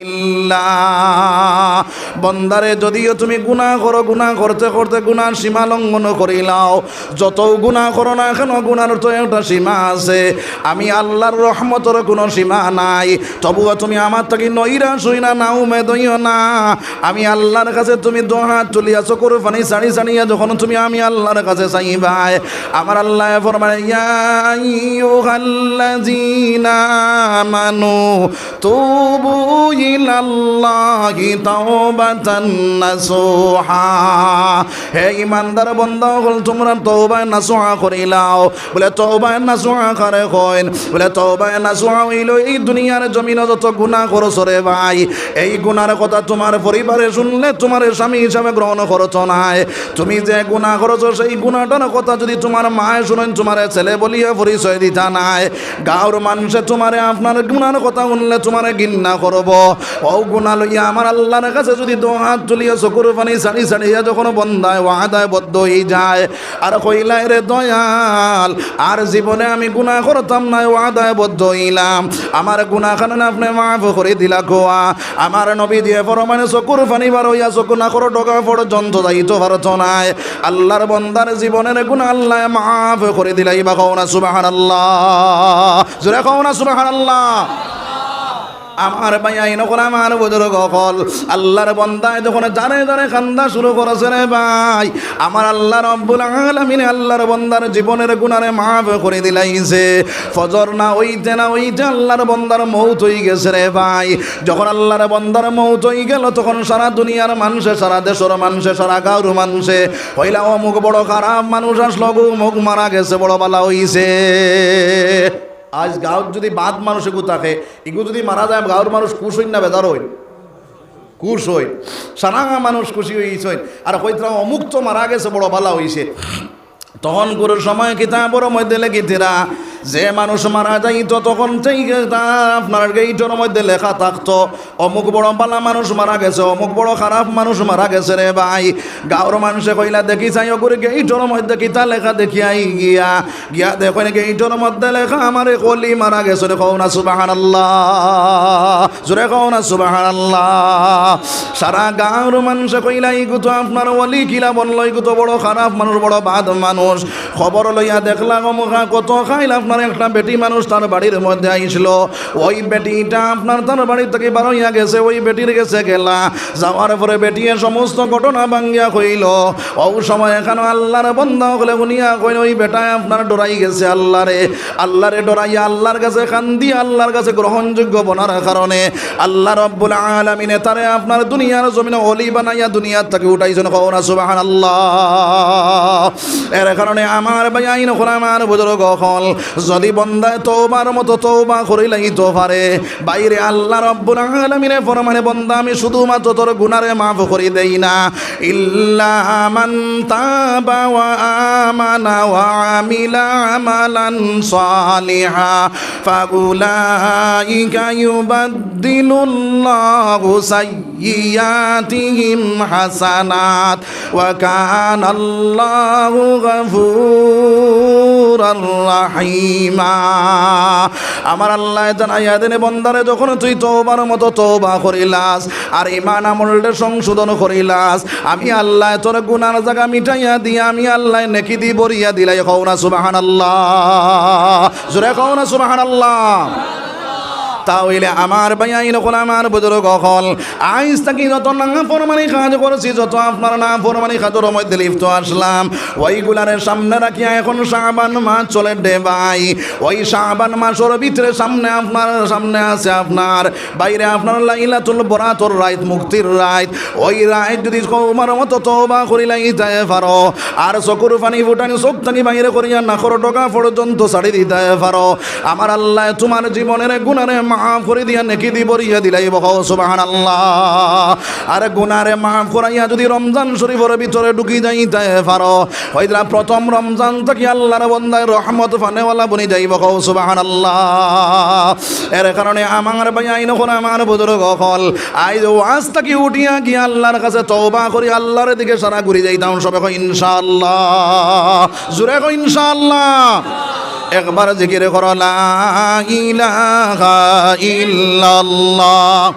ইল্লাহ। বন্দারে, যদিও তুমি গুণা করো, গুণা করতে করতে গুনার সীমা লঙ্ঘন করিলাও যত গুণা করো না কেন গুনার তো একটা সীমা আছে। আমি আল্লাহর রহমতের কোনো সীমা নাই। তবুও তুমি আমার থেকে নইরা শুই না নাও মেদইও না। আমি আল্লাহর কাছে তুমি দোহাত তুলিয়া, চকুর পানি সাড়ি সাড়িয়া যখন তুমি আমি আল্লাহর কাছে চাইবাই, আমার আল্লাহ ফরমায়, ইয়া আইয়ুহাল্লাযীনা আমানু, তুবু ইলাল্লাহি তাওবাতান নাসুহা। হে ইমানদার বান্দা হল তোমরা তওবা নাসুহা করিলাও বলে তওবা নাসুহা করে কইন? বলে তওবা নাসুহা হইল এই দুনিয়ার জমিনে যত গুনাহ করছ ভাই, এই গুনার কথা তোমার পরিবারে শুনলে তোমার স্বামী হিসাবে গ্রহণ করতো নাই। তুমি যে গুনাহ করছ, সেই গুনাহটার কথা যদি তোমার মায়ে শুনেন, তোমার ছেলে বলিয়া পরিচয় দিতা নাই। গাঁর মানুষে তোমারে আপনার গুনার কথা শুনলে তোমারে ঘৃণা করব। ও গুণা লইয়া আমার আল্লাহর কাছে যদি দো হাত তুলিয়া চকুর পানি সাড়ি সাড়িয়া যখন বন্ধায় ওয়াদায় বদ্ধ হয়ে যায়। আর কইলাই রে দয়াল আর জীবনে আমি গুণা করতাম না ওয়াদায় বদ্ধ হইলাম আমার গুণা খান আপনি মাফ করে দিলা খোয়া আমার নবী দিয়ে পরমানে চকুর পানি বার হইয়া চকু না করো ডকা পর্যন্ত যাইতে পারত নাই। আল্লাহর বন্দার জীবনের গুণা আল্লাহ মাফ করে দিলাই বা কও না সুবাহান আল্লাহ জোরে কও না সুবাহান আল্লাহ আমার ভাই আইন করে আমার বুজুর্গ কল আল্লাহর বন্দায় যখন জানে জানে খান্দা শুরু করেছে রে ভাই। আমার আল্লাহ রব্বুল আলামিন আল্লাহর বন্দার জীবনের গুণারে মাফ করে দিলাইছে। ফজর না ওইতে না ওইতে আল্লাহর বন্দার মৌত হয়ে গেছে রে ভাই। যখন আল্লাহর বন্দার মৌত হয়ে গেল, তখন সারা দুনিয়ার মানুষে, সারা দেশের মানুষে, সারা গাঁর মানুষে হইলা অমুক বড় খারাপ মানুষ আসলো মুখ মারা গেছে, বড় বালা হইছে। আজ গাঁৱত যদি বাদ মানুষ এগু থাকে এগু যদি মারা যায় গাঁৱৰ মানুষ খুশ হইন না বেজার হইন। খুশ হই সারাঙা মানুষ খুশি হইছে আর কইতাম অমুক তো মারা গেছে, বড় ভালা হইছে। তখন গরুর সময় কিতাবর মধ্যে লেগিতেরা যে মানুষ মারা যাইতো, তখন আপনার গেইটর মধ্যে লেখা থাকতো, অমুক বড় পালা মানুষ মারা গেছে, অমুক বড় খারাপ মানুষ মারা গেছে রে ভাই। গাঁৱৰ মানুষে কইলা, দেখি চাই অগুর গেইটর মধ্যে কিতা লেখা দেখি আই গিয়া। গিয়া দেখো গেইটর মধ্যে লেখা, আমারে কলি মারা গেছে রে, কও না সুবাহান জোরে কও না সুবাহান সারা গাঁৱৰ মানুষে কইলা ইগু তো আপনার ওলি কিলা বলল ইগু তো বড় খারাপ মানুষ, বড় বাদ মানুষ। খবর লইয়া দেখলাম কত খাইল আপনার একটা বেটি মানুষ তার বাড়ির মধ্যে আইছিল। ওই বেটিটা আপনার তার বাড়ির থেকে বার হইয়া গেছে, ওই বেটির গেছে গেলা। যাওয়ার পরে বেটিয়ে সমস্ত ঘটনা ভাঙ্গিয়া কইল। ও সময় এখানে আল্লাহর বন্ধ হলে উনিয়া কইল, ওই বেটায় আপনার ডরাই গেছে আল্লাহরে। আল্লাহরে ডরাইয়া আল্লাহর কাছে কান্দি আল্লাহর কাছে গ্রহণযোগ্য বনার কারণে আল্লাহ রব্বুল আলমিনে তারে আপনার দুনিয়ার জমিনে অলি বানাইয়া দুনিয়ার থেকে উঠাইছেন। কওনা সুবাহান আল্লাহ এর কারণে আমার ভাই, আইন আমার বুজুর্গ হল যদি বন্দায় তৌবার মতো তৌবা করিলাই তো পারে। বাইরে আল্লাহ রব্বুল আলমিনে ফরমানে, বন্দা, আমি শুধুমাত্র তোর গুনারে মাফ করি দেই না। ইল্লা মান তাবা ওয়া আমানা ওয়া আমিলা আমালান সালিহা। ফাউলাইকা ইউবাদদিলুল্লাহু সাইয়্যাতিহিম হাসানাত। ওয়া কানা আল্লাহু গফুরার রাহিমা। আমার আল্লাহ জানাইয়া দেনে বন্দারে, যখন তুই তওবার মতো তওবা করিলাস আর ইমান আমলটা সংশোধন করিলাস, আমি আল্লাহ তোর গুনার জায়গা মিটাইয়া দিয়া, আমি আল্লাহ নেকি দি বরিয়া দিলাই। কৌনা সুবাহান আল্লাহ জোরে কৌনা সুবাহান সুবহানাল্লাহ। তাহলে আমার ভাই, আইন হল আমার বুজুর্গ হল। আইস থাকি যত না ফরমানি কাজ করেছি, যত আপনার না ফরমানি কাজের মধ্যে লিপ্ত আসলাম। ওইগুলার সামনে রাখি এখন শাবান মাস চলে দে ভাই। ওই শাবান মাসের ভিতরে সামনে আপনার, সামনে আছে আপনার। বাইরে আপনার লাইলাতুল বরাতর রাত মুক্তির রাত ওই রাত যদি কৌমার মতো তওবা করিলাই যায় পারো। আর চকুর পানি ফুটানি, চোখ টানি বাইরে করিয়া নাকর ডকা পর্যন্ত ছাড়ি দিতে পারো। আমার আল্লাহ তোমার জীবনের গুণারে মাফ করে দিয়া নেকি দি বরিয়া দিলাই বহ সুবাহান আল্লাহ আর গুনারে মাফ করাইয়া যদি রমজান শরীফের ভিতরে ঢুকি যাইতে পারো হয়তো প্রথম রমজান থেকে আল্লাহর বন্দায় রহমত ফানেওয়ালা বনি যাইব কৌ সুবাহান আল্লাহ এর কারণে আমার ভাই, আইন করে আমার বুজুর্গ হল আইজ ওয়াজ থাকি উঠিয়া গিয়া আল্লাহর কাছে তওবা করি আল্লাহর দিকে সারা ঘুরি যাইতাম, সবে ইনশাআল্লাহ। জুড়ে ইনশাআল্লাহ। একবার জিকির করো লা ইলাহা ইল্লাল্লাহ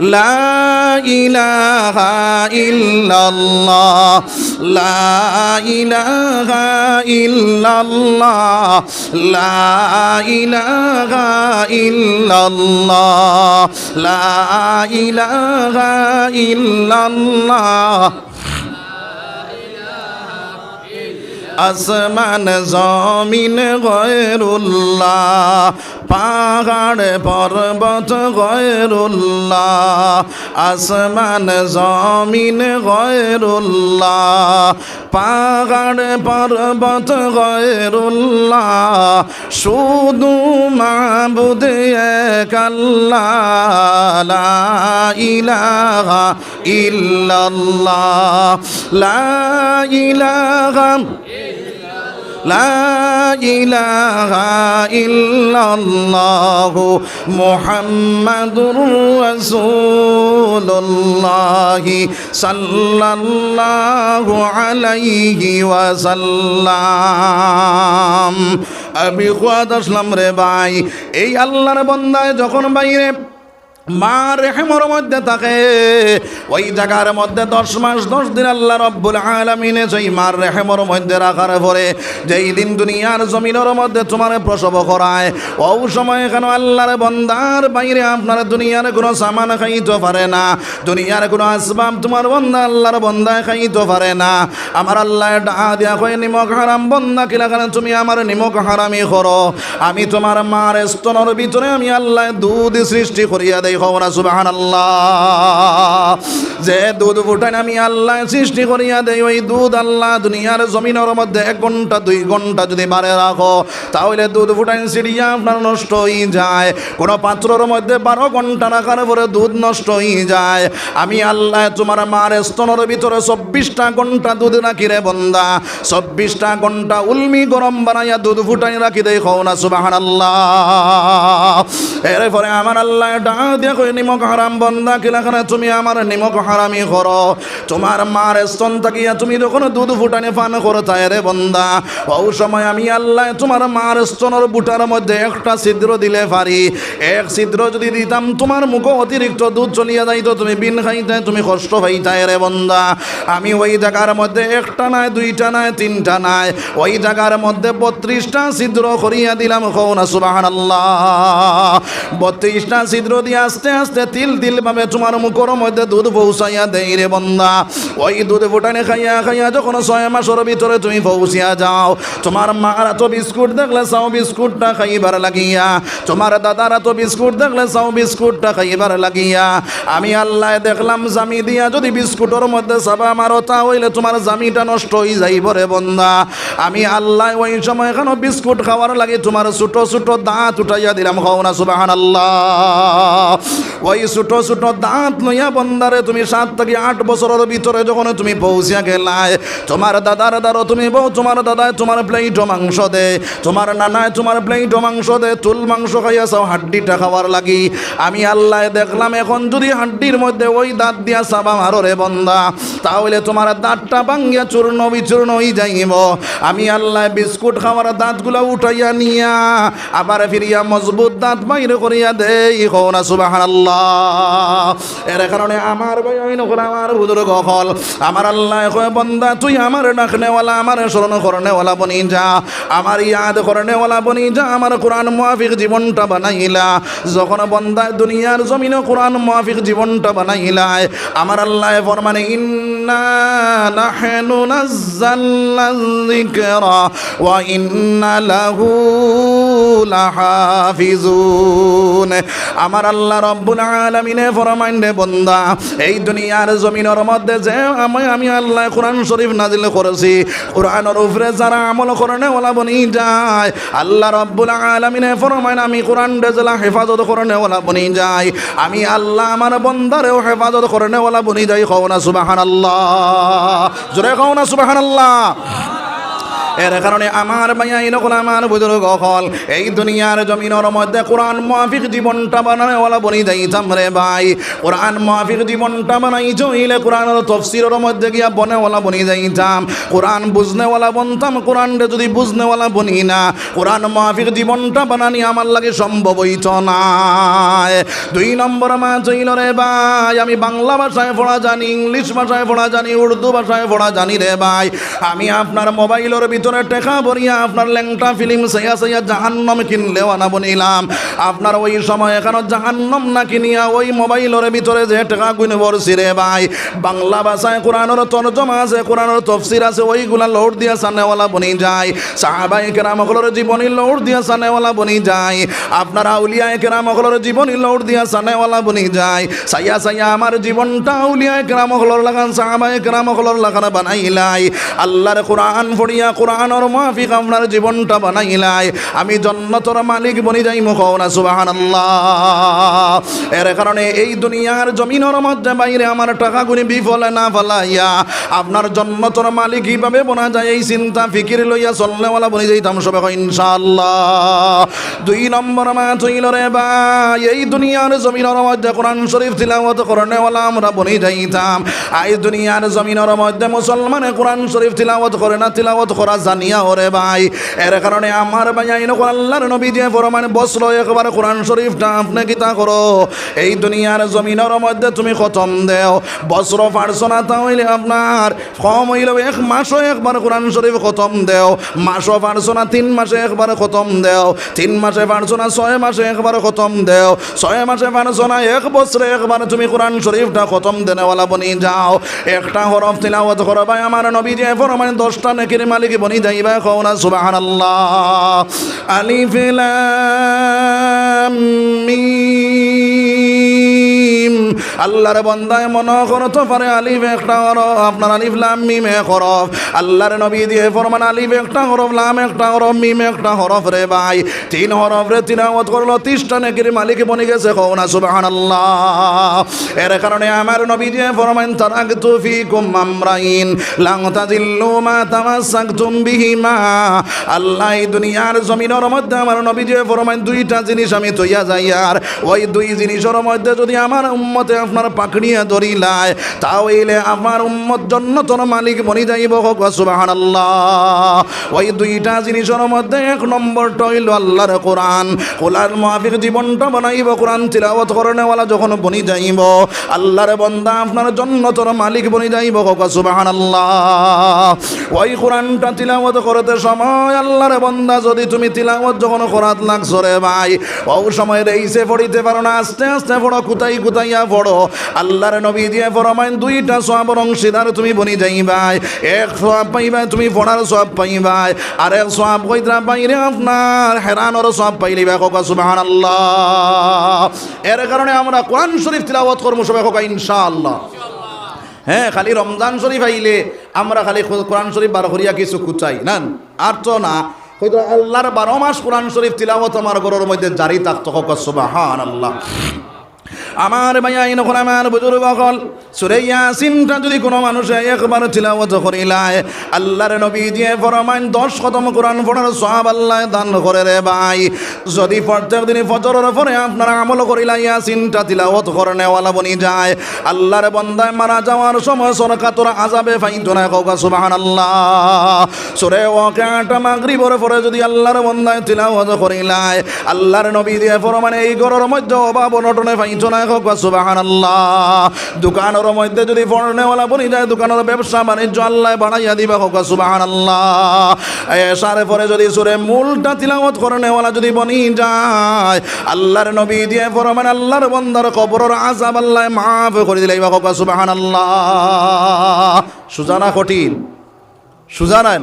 لا إله إلا الله لا إله إلا الله لا إله إلا الله لا إله إلا الله আসমান জমিন গয়রুল্লাহ, পাহাড় পর্বত গয়রুল্লাহ, আসমান জমিন গয়রুল্লাহ, পাহাড় পর্বত গয়রুল্লাহ, শুধু মাবুদ এক আল্লাহ, লা ইলাহা ইল্লাল্লাহ, লা ইলাহা لا إله إلا الله محمد رسول الله صلى الله عليه وسلم আমি খোয়াদ আসলাম রে ভাই এই আল্লাহর বন্দায় যখন বাইরে মা রেহেমর মধ্যে থাকে। ওই জায়গার মধ্যে দশ মাস, দশ দিন আল্লাহ রব্বুল আলমিনে সেই মার রেহেমর মধ্যে রাখার পরে যেই দিন দুনিয়ার জমিনের মধ্যে তোমার প্রসব করায় ও সময় কেন আল্লাহর বন্দার বাইরে আপনার দুনিয়ার কোনো সামান খাইতে পারে না, দুনিয়ার কোনো আসবাব তোমার বন্দা আল্লাহর বন্দায় খাইতে পারে না। আমার আল্লাহ ডা দিয়া কয়ে, নিমক হারাম বন্দা কিনা কেন তুমি আমার নিমক হারামি করো? আমি তোমার মার স্তনের ভিতরে আমি আল্লাহ দুধ সৃষ্টি করিয়া দেই খবরা সুবাহান আল্লাহ যে দুধ ফুটান আমি আল্লাহ সৃষ্টি করিয়া দেই, ওই দুধ আল্লাহ দুনিয়ার জমিনের মধ্যে এক ঘণ্টা, দুই ঘণ্টা যদি বারে রাখো, তাহলে দুধ ফুটান সিরিয়া আপনার নষ্ট হয়ে যায়। কোনো পাত্রর মধ্যে বারো ঘণ্টা রাখার পরে দুধ নষ্ট হয়ে যায়। আমি আল্লাহ তোমার মার স্তনের ভিতরে চব্বিশটা ঘণ্টা দুধ রাখি রে বন্দা। চব্বিশটা ঘণ্টা উলমি গরম বানাইয়া দুধ ফুটাই রাখি দেই খৌ না সুবাহান আল্লাহ এরপরে আমার আল্লাহ ডাক দিয়ে কই, নিমক হারাম বন্দা, কিলাখানে তুমি আমার নিমক হারামি করো। তোমার মার স্তন থাকিয়া তুমি যখন দুধ ফুটানে পান করো তাই রে বন্দা। ও সময় আমি আল্লাহ তোমার মার স্তনের বুটার মধ্যে একটা ছিদ্র দিলে পারি। এক ছিদ্র যদি দিতাম, তোমার মুখ অতিরিক্ত দুধ চলিয়া যাইতো, তুমি বিন খাইতে তুমি কষ্ট পাইতাই রে বন্দা। আমি ওই জায়গার মধ্যে একটা নাই, দুইটা নাই, তিনটা নাই। ওই জায়গার মধ্যে বত্রিশটা ছিদ্র করিয়া দিলাম কৌ না সুবাহান আল্লাহ বত্রিশটা ছিদ্র দিয়ে আস্তে আস্তে তিল তিল ভাবে তোমার মুখর মধ্যে দুধ পৌঁছাইয়া দেই রে বন্দা। ওই দুধ ফুটানে খাইয়া খাইয়া যখন ছয় মাসের ভিতরে তুমি পৌঁছিয়া যাও, তোমার মারা তো বিস্কুট দেখলে চাও বিস্কুটটা খাইবার লাগিয়া। তোমার দাদারা তো বিস্কুট দেখলে চাও বিস্কুটটা খাইবার লাগিয়া। আমি আল্লাহ দেখলাম জামি দিয়া যদি বিস্কুটের মধ্যে চাবা মারো তা হইলে তোমার জামিটা নষ্ট হয়ে যাইব রে বন্দা। আমি আল্লাহ ওই সময় কেন বিস্কুট খাওয়ার লাগে তোমার ছোট ছোট দাঁত উঠাইয়া দিলাম খাও না সুবাহান আল্লাহ ওই ছোট ছোট দাঁত লইয়া বন্দারে তুমি সাত থেকে আট বছরের ভিতরে যখন তুমি পৌঁছিয়া গেলায় তোমার দাদার দ্বারো তুমি বউ, তোমার দাদায় তোমার প্লেট মাংস দে, তোমার নানায় তোমার প্লেট মাংস দে, তুল মাংস খাইয়া চাও হাড্ডিটা খাওয়ার লাগি। আমি আল্লাহ দেখলাম, এখন যদি হাড্ডির মধ্যে ওই দাঁত দিয়া চাবা মারো রে বন্দা, তাহলে তোমার দাঁতটা ভাঙ্গিয়া চূর্ণ বিচূর্ণ হয়ে যাইব। আমি আল্লাহ বিস্কুট খাওয়ার দাঁতগুলা উঠাইয়া নিয়া, আবার ফিরিয়া মজবুত দাঁত বাইরে করিয়া দেই হো না সুবাহান আল্লাহ এর কারণে আমার ভাই আমার বুজুর্গ হল আমার আল্লাহ কয়, বন্দা, তুই আমার ডাকনেওয়ালা, আমার স্মরণ করনেওয়ালা বনি যা, আমার ইয়াদ করনেওয়ালা বনি যা, আমার কোরআন মুআফিক জীবনটা বানাইলা। যখন বন্দা দুনিয়ার জমিনে কোরআন মুআফিক জীবনটা বানাইলায়, আমার আল্লাহ ফরমানে, ইন্না নাহনু নাজ্জালনা যিকরা, ওয়া ইন্না লাহু লাহাফিজুন আমার আল্লাহ রব্বুল আলামিনে ফরমাইন রে বন্দা, এই দুনিয়ার জমিনের মধ্যে যে আমি আমি আল্লাহ কোরআন শরীফ নাজিল করেছি, কোরআনের উপরে যারা আমল করনে ওলা বনি যায়, আল্লাহ রব্বুল আলামিনে ফরমাইন, আমি কোরআন রেজলা হেফাজত করনে ওলা বনি যাই আমি আল্লাহ আমার বন্দারেও হেফাজত করনে ওলা বনি যাই কও না সুবাহান আল্লাহ জোরে কও না সুবাহান আল্লাহ এর কারণে আমার ভাইয়া এরকম আমার বুজুর্গ হল। এই দুনিয়ার জমিনের মধ্যে কোরআন মাফিক জীবনটা বানানোওয়ালা বনি যাইতাম রে ভাই। কোরআন মাফিক জীবনটা বানাই চইলে কোরআনের তফসিরের মধ্যে গিয়া বনেওয়ালা বনি যাইতাম কোরআন বুঝনেওয়ালা বনতাম কোরআন যদি বুঝনেওয়ালা বনি না, কোরআন মাফিক জীবনটা বানানি আমার লাগে সম্ভব হইত না। দুই নম্বর মা চইল রে ভাই, আমি বাংলা ভাষায় পড়া জানি, ইংলিশ ভাষায় পড়া জানি, উর্দু ভাষায় পড়া জানি রে ভাই। আমি আপনার মোবাইলের ভিতরে টেকা ভরিয়া আপনার ল্যাংটা ফিল্ম সাইয়া সাইয়া জাহান্নম কিনলেও আনা বনিলাম। আপনার ওই সময় এখানে জাহান্নম না কিনিয়া ওই মোবাইলের ভিতরে যে টেকা গুণ বরছি রে ভাই। বাংলা ভাষায় কোরআনের তর্জমা আছে, কোরআনের তফসির আছে, ওইগুলা লোড দিয়া সানেওয়ালা বনি যায়। সাহাবাই কেরামকলের জীবনী লোড দিয়া সানেওয়ালা বনি যায়। আপনার আউলিয়ায় কেরামকলের জীবনী লোড দিয়া সানেওয়ালা বনি যায়। সাইয়া সাইয়া আমার জীবনটা আউলিয়ায় কেরামকলর লাগান সাহাবাই কেরামকলর লাগান বানাইলাই। আল্লাহর কোরআন পড়িয়া কোরআনের মাফিক আপনার জীবনটা বানাইলাই। আমি জন্নতর মালিক বনি যাই মুখনা সুবাহান এর কারণে এই দুনিয়ার জমিনের মধ্যে বাইরে আমার টাকা গুনি বিফলে না ফলাইয়া আপনার জন্নতর মালিক কীভাবে বনা যায় এই চিন্তা, ফিকির লইয়া চলনেওয়ালা বনি যাইতাম সবে কয় ইনশাআল্লাহ। দুই নম্বর মা চইল রে ভাই, এই দুনিয়ার জমিনের মধ্যে কোরআন শরীফ তিলাওয়াত করনেওয়ালা আমরা বনি যাইতাম আই দুনিয়ার জমিনের মধ্যে মুসলমানে কোরআন শরীফ তিলাওয়াত করে না, তিলাওয়াত করা জানিয়া, ওরে ভাই, এর কারণে আমার ভাই, আইন আল্লাহর নবী যে ফরমান বসল, একবার কোরআন শরীফটা আপনি কিতা করো? এই দুনিয়ার জমিনের মধ্যে তুমি খতম দেও। বস্র পারছ না তাহলে আপনার কম হইলেও এক মাসও একবার কোরআন শরীফ খতম দেও। মাসও পারছ তিন মাসে একবার খতম দেও। তিন মাসে পারছ না ছয় মাসে একবার খতম দেও। ছয় মাসে পারছ না এক বছরে একবার তুমি কোরআন শরীফটা খতম দেনেওয়ালা বনি যাও। একটা হরফ তিলাওয়াত করো ভাই, আমার নবী যে ফরমান দশটা নেকির মালিক বনি যাইবা কও না সুবহানাল্লাহ। আলিফ আল্লাহর বন্দায় মনে করতে পারে আলিফ একটা হরফ, আপনার আলিফ লাম, মিম এক হরফ। আল্লাহর নবী দিয়ে ফরমান আলিফ একটা হরফ, লাম একটা হরফ, মিম একটা হরফ রে ভাই। তিন হরফ রে তিনাওয়াত করল, তিনটা নেকির মালিক বনি গেছে, কও না, সুবহানাল্লাহ। এর কারণে আমার নবী দিয়ে ফরমান তারাকতু ফিকুম আমরাইন লাং তাদিল্লু মা তামাসসাকতুম বিহিমা। আল্লাহ এই দুনিয়ার জমিনের মধ্যে আমার নবী দিয়ে ফরমান, দুইটা জিনিস আমি তৈয়া যাই, আর ওই দুই জিনিসের মধ্যে যদি আমার উম্মতে আপনার পাকড়িয়া ধরিলায় তাহলে আমার উম্মত জন্নতর মালিক বনি যাইব হোক ওই দুইটা জিনিসের মধ্যে এক নম্বরটা হইল আল্লাহর কোরআন। কোরআন মাফিক জীবনটা বানাইব, কোরআন তিলাওয়াত করনেওয়ালা যখন বনি যাইব, আল্লাহর বন্দা আপনার জন্নতর মালিক বনি যাইব হোক সুবহানাল্লাহ। ওই কোরআনটা তিলাওয়াত করতে সময় আল্লাহর বন্দা যদি তুমি তিলাওয়াত যখন করাত লাগছো রে ভাই ও সময় রেইসে পড়িতে পারো না, আস্তে আস্তে পড়ো কুতাই কুতাইয়া পড়ো। আল্লাহর নবী দিয়ে ফরমাইন, দুইটা সবের অংশীদার তুমি বনি যাইবাই। এক সব পাইবাই, তুমি পড়ার সব পাইবাই। আর এক সব কইতরা বাইরে আপনার হেরানোর সব পাইলিবা কোকা সুবাহান আল্লাহ এর কারণে আমরা কোরআন শরীফ তিলাওয়াত করব সবাই কোকা ইনশাআল্লাহ। হ্যাঁ খালি রমজান শরীফ আইলে আমরা খালি কোরআন শরীফ বার করিয়া কিছু কুচাই না আর তো না হয়তো আল্লাহর বারো মাস কোরআন শরীফ তিলাওয়াত আমার ঘরের মধ্যে জারি থাকতো কোকা সুবাহান আল্লাহ আমার ভাইয়া ইনখন আমার বুজুর্গ হল। সুরে ইয়াসিনটা যদি কোনো মানুষে একবার তিলাওয়াত করিলায় আল্লাহর নবী দিয়ে ফরমাইন দশ খতম কোরআন পড়ার সব আল্লাহ দান করে রে ভাই। যদি প্রত্যেক দিন ফজরের পরে আপনারা আমল করিলা ইয়াসিনটা তিলাওয়াত করে নেওয়ালা বনি যায়। আল্লাহর বন্দায় মারা যাওয়ার সময় সরকার তোরা আজাবে ফাইতো না কৌকা সুবাহান আল্লাহ সুরে ওয়াকাটা মাগরিবর পরে যদি আল্লাহর বন্দায় তিলাওয়াত করিলায় আল্লাহর নবী দিয়ে ফরমানে এই ঘরের মধ্যে অভাব অনটনে ফাইতো না কৌকা সুবাহান আল্লাহ দোকানের মধ্যে যদি ফর্নেওয়ালা বনি যায়, দোকানের ব্যবসা বাণিজ্য আল্লাহ বাড়াইয়া দিবা কৌকা সুবাহান আল্লাহ এসারে পরে যদি সুরে মূলটা তিলাওয়াত করনেওয়ালা যদি বনি যায়, আল্লাহর নবী দিয়ে ফরমান আল্লাহর বন্দার কবরের আজাব আল্লাহ মাফ করে দিলে কৌকা সুবাহান আল্লাহ সুজানা কঠিন। সুজানান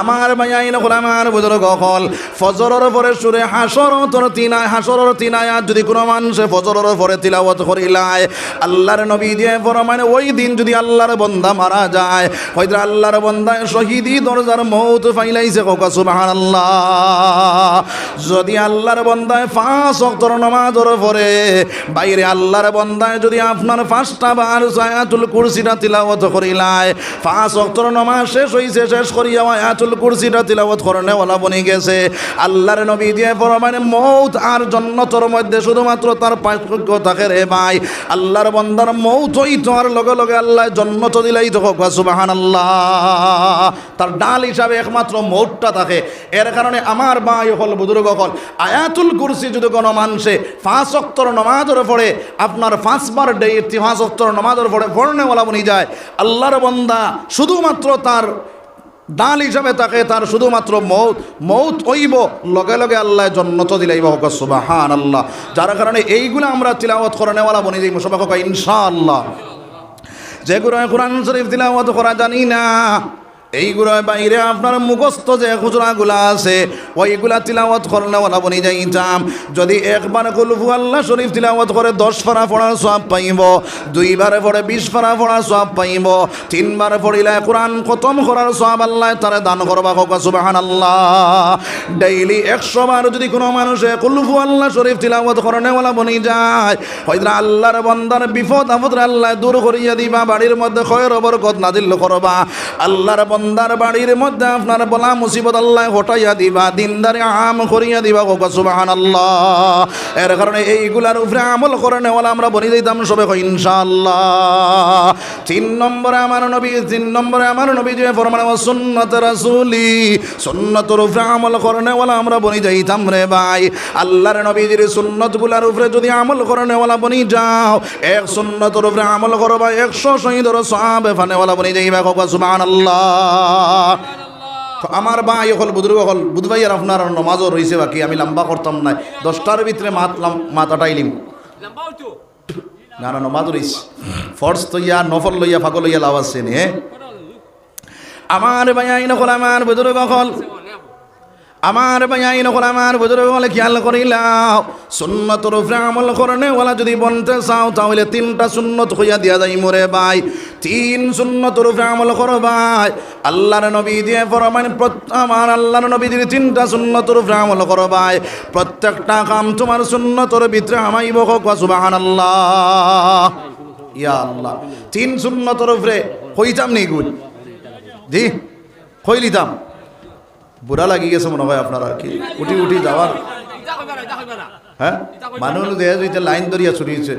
আমার মায়াইন আমার বুজুর্গ হল ফজরের পরে সুরে হাসর, তোর তিনায় হাসরের তিনায়, আর যদি কোনো মানুষে ফজরের পরে তিলাওয়াত করিলায় আল্লাহর নবী দিয়ে ফরমানে ওই দিন যদি আল্লাহর বন্দা মারা যায়, হয়তো আল্লাহর বন্দায় শহীদি দরজার মৌত ফাইলাইছে কোকা সুবাহান আল্লাহ যদি আল্লাহর বন্দায় পাঁচ অক্তর নমাজর পরে বাইরে আল্লাহর বন্দায় যদি আপনার পাঁচটা বার সায়াতুল কুরসিটা তিলাওয়াত করিলায় পাঁচ অক্তর নমাজ শেষ হইছে, শেষ করিয়া আয়াতুল কুরসিটা তিলাওয়াত করনে ওলা বনি গেছে। আল্লাহর নবী দিয়ে ফরমানে মৌত আর জন্নতর মধ্যে শুধুমাত্র তার পার্থক্য থাকে রে ভাই। আল্লাহর বন্দার মৌত হইতো আর লগে লগে আল্লাহ জন্নত দিলাই তো সুবাহান আল্লাহ তার ডাল হিসাবে একমাত্র মৌতটা থাকে। এর কারণে আমার ভাই হল বুজুর্গ হল, আয়াতুল কুরসি যদি কোনো মানুষে পাঁচ অক্তর নমাজের পড়ে, আপনার পাঁচবার ডে পাঁচ অক্তর নমাজের পড়ে পড়নেওয়ালা বনি যায়। আল্লাহর বন্দা শুধুমাত্র তার ডাল হিসাবে তাকে তার শুধুমাত্র মৌত মৌত ওইব লগে লগে আল্লাহ জন্নত দিলাইব হোক সুবাহান আল্লাহ যার কারণে এইগুলো আমরা তিলাওয়াত করে নেওয়ালা বনি যাই সবাই হোক ইনশাআল্লাহ। যেগুলো কোরআন শরীফ তিলাওয়াত করা জানি না। এইগুলো বাইরে আপনার মুখস্থ যে খুচরাগুলা আছে, ওইগুলা তিলাওয়াত করলে ওলা বনি যাইতাম যদি একবার কুলফু আল্লাহ শরীফ তিলাওয়াত করে দশ ফারা পড়ার সব পাইব, দুইবারে পড়ে বিশ ফারা পড়ার সব পাইব, তিনবার পড়িলে কোরআন খতম করার সব আল্লাহ তারে দান করবা হোক সুবাহান আল্লাহ ডেইলি একশো বার যদি কোনো মানুষে কুলফু আল্লাহ শরীফ তিলাওয়াত করে ওলা বনি যায়। হয়তো আল্লাহর বন্দার বিপদ আপদ আল্লাহ দূর করিয়া দিবা, বাড়ির মধ্যে খয়ের বরকত নাজিল করবা। আল্লাহর বন্দার বাড়ির মধ্যে আপনার বলা মুসিবত আল্লাহ হটাইয়া দিবা, দিনদারে আম করিয়া দিবা গো সুবাহান আল্লাহ এর কারণে এইগুলার উপরে আমল করে নেওয়ালা আমরা বনি দিতাম সবে ইনশাআল্লাহ। তিন নম্বরে আমার নবী, তিন নম্বরে আমার নবী যে ফরমানে সুন্নত রাসূলি সুন্নতর উপরে আমল করে নেওয়ালা আমরা বনি যাইতাম রে ভাই। আল্লাহর নবীজির সুন্নতগুলার উপরে যদি আমল করে নেওয়ালা বনি যাও, এক সুন্নতর উপরে আমল করবা, একশো শহীদর সব ফানেওয়ালা বনি যাইবা গো, সুবহানাল্লাহ। তো বা হল বুধুর হল বুধবাইয়ের আপনার নমাজও রয়েছে বাকি, আমি লম্বা করতাম না দশটার ভিতরে মাত মাত আটাইলিম না না, নমাজ রয়েছে ফর্স তৈয়া নফল লইয়া ফাগল লইয়া লাভ আছে নে আমার ভাইয়া আইন হল, আমার বুধুর হল। আমার ভাই নকল আমার বুজুর্গ বলে খেয়াল করিলাও। সুন্নতর উপরে আমল করনে ওলা যদি বনতে চাও, তাহলে তিনটা সুন্নত হইয়া দিয়া যাই মোরে ভাই। তিন সুন্নতর উপরে আমল করো ভাই। আল্লাহর নবী দিয়ে ফরমান আমার আল্লাহর নবীদের তিনটা সুন্নতর উপরে আমল করো ভাই। প্রত্যেকটা কাম তোমার সুন্নতর ভিতরে আমাইব হোক সুবাহান আল্লাহ ইয়া আল্লাহ। তিন সুন্নতর উপরে হইতাম নি গুল জি? হইলিতাম। বুড়া লাগি গেছে মনে হয় আপনার আর কি উঠি উঠি যাওয়ার হ্যাঁ মানুষ দেহ লাইন দরিয়া শুরু হয়েছে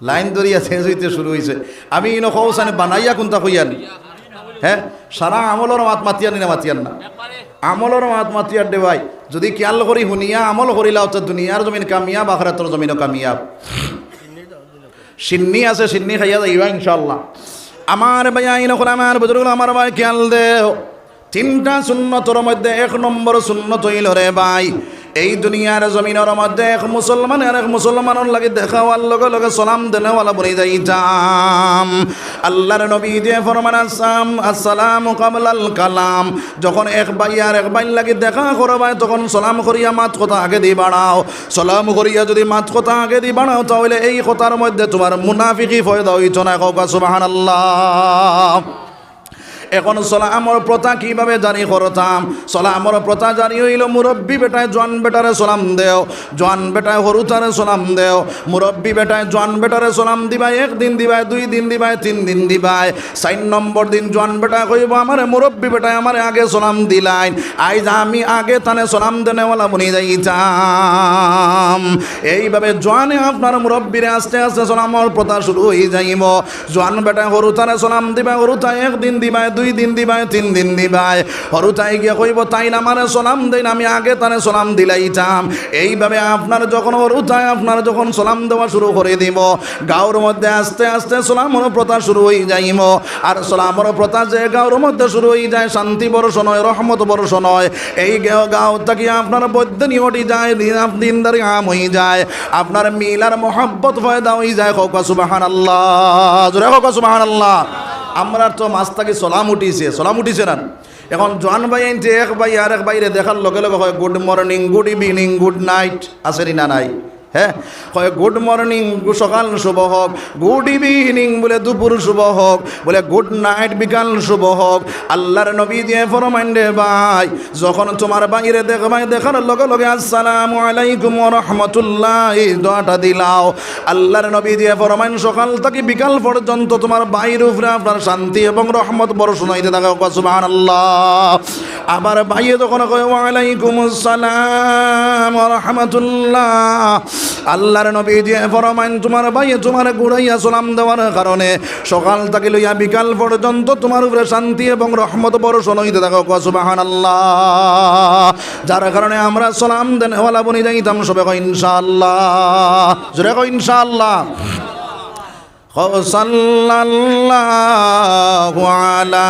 লাইন দরিয়া শেষ হইতে শুরু হয়েছে আমি ইনো কৌসানে বানাইয়া কোনটা কইয়ান হ্যাঁ সারা আমলের মাত মাতিয়ান না মাতিয়ান না? আমলের মাত মাতিয়ার দে ভাই। যদি খেয়াল করি শুনিয়া আমল করিলাও তো দুনিয়ার জমিন কামিয়াব আখরাতর জমিনও কামিয়াব। সিন্নি আছে, সিন্নি খাইয়া যাইবা ইনশাল্লাহ আমার ভাই আইন আমার বুজুর্গ আমার ভাই, খেয়াল দেও তিনটা সুন্নতর মধ্যে এক নম্বর সুন্নত হইল রে ভাই। এই দুনিয়ার জমিনের মধ্যে এক মুসলমান আর এক মুসলমানের লাগে দেখাওয়ার লগে লগে সালাম দেনেওয়ালা বলে যাইতাম। আল্লাহর নবী দিয়ে ফরমান আসাম, আসসালাম কাবলাল কালাম। যখন এক ভাই আর এক ভাই লাগে দেখা করবাই তখন সালাম করিয়া মাত কথা আগে দি বাড়াও। সালাম করিয়া যদি মাত কথা আগে দি বাড়াও, তাহলে এই কথার মধ্যে তোমার মুনাফিকি ফয়দা হইত না কৌকা সুবাহান আল্লাহ এখন সলামর প্রথা কীভাবে জারি করতাম? সলামর প্রথা জারি হইল মুরব্বী বেটায় জোয়ান বেটারে সলাম দেও, জোয়ান বেটায় হরুতারে সলাম দেও। মুরব্বী বেটায় জোয়ান বেটারে সলাম দিবাই একদিন দিবাই দুই দিন দিবাই তিন দিন দিবাই চার নম্বর দিন জোয়ান বেটায় কইব, আমার মুরব্বী বেটায় আমার আগে সলাম দিলাইন। আইজ আমি আগে তানে সলাম দেনেওয়ালা বনি যাইতাম। এইভাবে জোয়ানে আপনার মুরব্বীরে আস্তে আস্তে সলামর প্রথা শুরু হয়ে যাইব। জোয়ান বেটায় হরুতারে সলাম দিবা হরুতায় একদিন দিবাই দুই দিন দিবাই, তিন দিন দিবাই। হরুতাই গিয়ে কইব, তাই না মানে সালাম দেন, আমি আগে তানে সালাম দিলাইতাম। এইভাবে আপনার যখন হরুতাই আপনার যখন সালাম দেওয়া শুরু করে দিব গাঁর মধ্যে আস্তে আস্তে সালামর প্রথা শুরু হয়ে যাইব। আর সালামর প্রথা যে গাঁর মধ্যে শুরু হয়ে যায়, শান্তি বর্ষ নয় রহমত বর্ষ নয় এই গাঁও থাকি আপনার বৈদ্যনি ওটি যায়, দিন দিনদারি আম হয়ে যায়। আপনার মিল আর মহাব্বত ফয়দা হয়ে যায়। হোক সুবাহান আল্লাহ হোক সুবাহান আল্লাহ আমরা তো মাছ থাকি সলাম উঠিছে সলাম উঠিছে না। এখন জোয়ান ভাই আনছে, এক ভাই আর এক বাইরে দেখার লগে লগে হয় good morning good evening good night আছে না নাই? হ্যাঁ? কয় গুড মর্নিং সকাল শুভ হোক গুড ইভিনিং বলে দুপুর শুভ হোক, বলে গুড নাইট বিকাল শুভ হোক। আল্লাহর নবী দিয়ে ফরমাইন রে ভাই, যখন তোমার বাইরে দেখবাই, দেখার লগে লগে, আসসালামু আলাইকুম রহমতুল্লাহ এই দোয়াটা দিলাও। আল্লাহর নবী দিয়ে ফরমাইন, সকাল থেকে বিকাল পর্যন্ত তোমার বাইর উপরে আপনার শান্তি এবং রহমত বড় শোনাইতে থাকা সুবহান আল্লাহ আবার বাইরে তখন কয় ওয়ালাইকুম আসসালাম রহমতুল্লাহ আল্লাহর নবী দিয়ে ফরমাইন তোমার ভাইয়ে তোমার গুড়াইয়া সালাম দেওয়ার কারণে সকাল থেকে লইয়া বিকাল পর্যন্ত তোমার উপরে শান্তি এবং রহমত বর্ষণ হইতে থাকো সুবাহান আল্লাহ যার কারণে আমরা সালাম দেন ওয়ালা বনি যাইতাম সবে কই ইনশাআল্লাহ জোরে কই ইনশাআল্লাহ সাল্লাল্লাহু আলা صلى الله على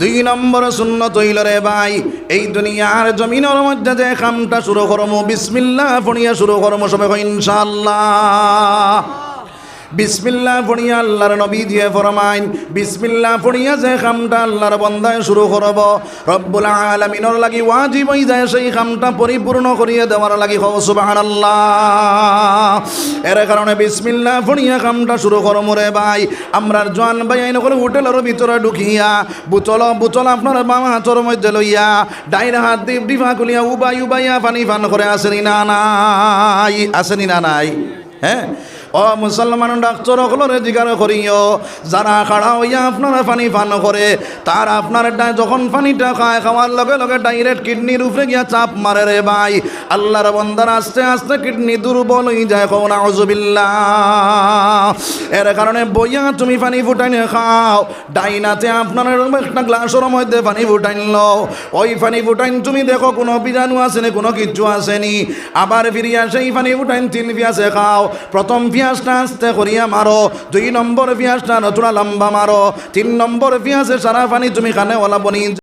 দুই নম্বর শূন্য তৈল রে ভাই, এই দুনিয়ার জমিনের মধ্যে যে কামটা শুরু করমো বিসমিল্লা ফণিয়া শুরু করমো সবাই কই ইনশাআল্লাহ। বিসমিল্লাহ ফড়িয়া আল্লাহর নবী দিয়ে ফরমাইন। বিসমিল্লাহ ফড়িয়া যে কামটা আল্লাহর বন্দায় শুরু করব। রব্বুল আলামিনের লাগি ওয়াজিব হই যায়, সেই কামটা পরিপূর্ণ করিয়ে দেওয়ার লাগি হও, সুবহানাল্লাহ। এর কারণে বিসমিল্লাহ ফড়িয়া কামটা শুরু করব রে ভাই। আমরার জোয়ান ভাই আইন করে হোটেলের ভিতরে ঢুকিয়া, বুতল বুতল আপনার বামা হাতর মধ্যে লইয়া, ডাইর হাত দিয়ে ডিফা খুলিয়া, উবাই, উবাইয়া পানি পান করে আসেনি না নাই? আসেনি না নাই? হ্যাঁ? ও মুসলমান ডাক্তার সকলরে জিজ্ঞাসা করিও। যারা খাড়া হইয়া আপনারা পানি পান করে, তার আপনার যখন পানিটা খায়, খাওয়ার লগে লগে ডাইরেক্ট কিডনির উপরে গিয়া চাপ মারে রে ভাই। আল্লাহর বন্দার আস্তে আস্তে কিডনি দুর্বল হয়ে যায় কোন আউজুবিল্লাহ এর কারণে বইয়া তুমি পানি ফুটাইনে খাও। ডাইনাতে আপনার একটা গ্লাসের মধ্যে পানি ফুটাইন লও ওই পানি ফুটাইন তুমি দেখো, কোনো বীজাণু আসেনি, কোনো কিচ্ছু আসেনি। আবার ফিরিয়া সেই পানি ফুটাইন, তিন পিয়াসে খাও। প্রথম পিঁয়াজটা আস্তে করিয়া মারো। দুই নম্বর পেঁয়াজটা নতুন লম্বা মারো। তিন নম্বর পেঁয়াজে সারা পানি তুমি খানে ওলা বনি